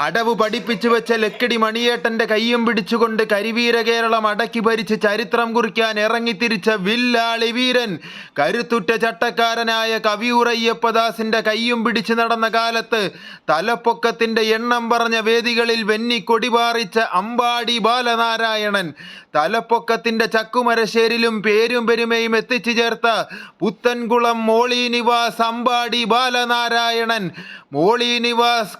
അടവ് പഠിപ്പിച്ചു വെച്ച ലക്കിടി മണിയേട്ടന്റെ കയ്യും പിടിച്ചുകൊണ്ട് കരിവീര കേരളം അടക്കി ഭരിച്ച് ചരിത്രം കുറിക്കാൻ ഇറങ്ങിത്തിരിച്ച വില്ലാളി വീരൻ കരുത്തുറ്റ ചട്ടക്കാരനായ കവിയുറയ്യപ്പദാസിന്റെ കയ്യും പിടിച്ചു നടന്ന കാലത്ത് തലപ്പൊക്കത്തിന്റെ എണ്ണം പറഞ്ഞ വേദികളിൽ വെന്നി കൊടിപാറിച്ച അമ്പാടി ബാലനാരായണൻ തലപ്പൊക്കത്തിന്റെ ചക്കുമരശ്ശേരിലും പേരും പെരുമയും എത്തിച്ചു ചേർത്ത പുത്തൻകുളം മോളി നിവാസ് അമ്പാടി ബാലനാരായണൻ മോളി നിവാസ്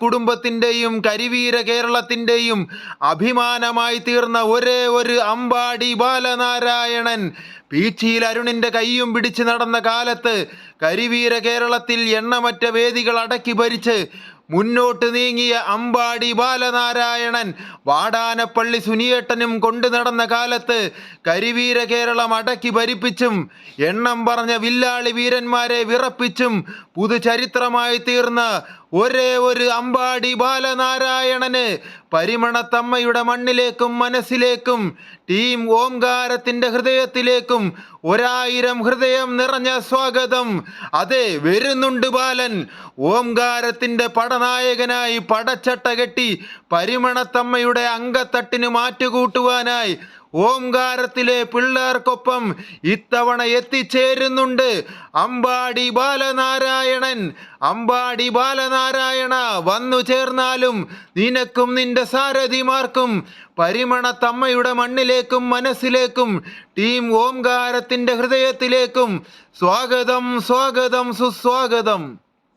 കുടുംബത്തിന്റെയും കരിവീര കേരളത്തിന്റെയും അഭിമാനമായി തീർന്ന ഒരേ ഒരു അമ്പാടി ബാലനാരായണൻ പീച്ചിയിൽ അരുണിന്റെ കൈയും പിടിച്ച് നടന്ന കാലത്ത് കരിവീര കേരളത്തിൽ എണ്ണമറ്റ വേദികൾ അടക്കി ഭരിച്ച് മുന്നോട്ട് നീങ്ങിയ അമ്പാടി ബാലനാരായണൻ വാടാനപ്പള്ളി സുനിയേട്ടനും കൊണ്ടു നടന്ന കാലത്ത് കരിവീര കേരളം അടക്കി ഭരിപ്പിച്ചും എണ്ണം പറഞ്ഞ വില്ലാളി വീരന്മാരെ വിറപ്പിച്ചും പുതുചരിത്രമായി തീർന്ന ഒരേ ഒരു അമ്പാടി ബാലനാരായണന് പരിമണത്തമ്മയുടെ മണ്ണിലേക്കും മനസ്സിലേക്കും ടീം ഓംകാരത്തിന്റെ ഹൃദയത്തിലേക്കും ഒരായിരം ഹൃദയം നിറഞ്ഞ സ്വാഗതം. അതെ വരുന്നുണ്ട് ബാലൻ. ഓംകാരത്തിന്റെ പടനായകനായി പടച്ചട്ട കെട്ടി പരിമണത്തമ്മയുടെ അങ്കത്തട്ടിന് മാറ്റുകൂട്ടുവാനായി ഓംകാരത്തിലെ പിള്ളേർക്കൊപ്പം ഇത്തവണ എത്തിച്ചേരുന്നുണ്ട് അമ്പാടി ബാലനാരായണൻ. അമ്പാടി ബാലനാരായണ വന്നു ചേർന്നാലും നിനക്കും നിന്റെ സാരഥിമാർക്കും പരിമണത്തമ്മയുടെ മണ്ണിലേക്കും മനസ്സിലേക്കും ടീം ഓംകാരത്തിന്റെ ഹൃദയത്തിലേക്കും സ്വാഗതം സ്വാഗതം സുസ്വാഗതം.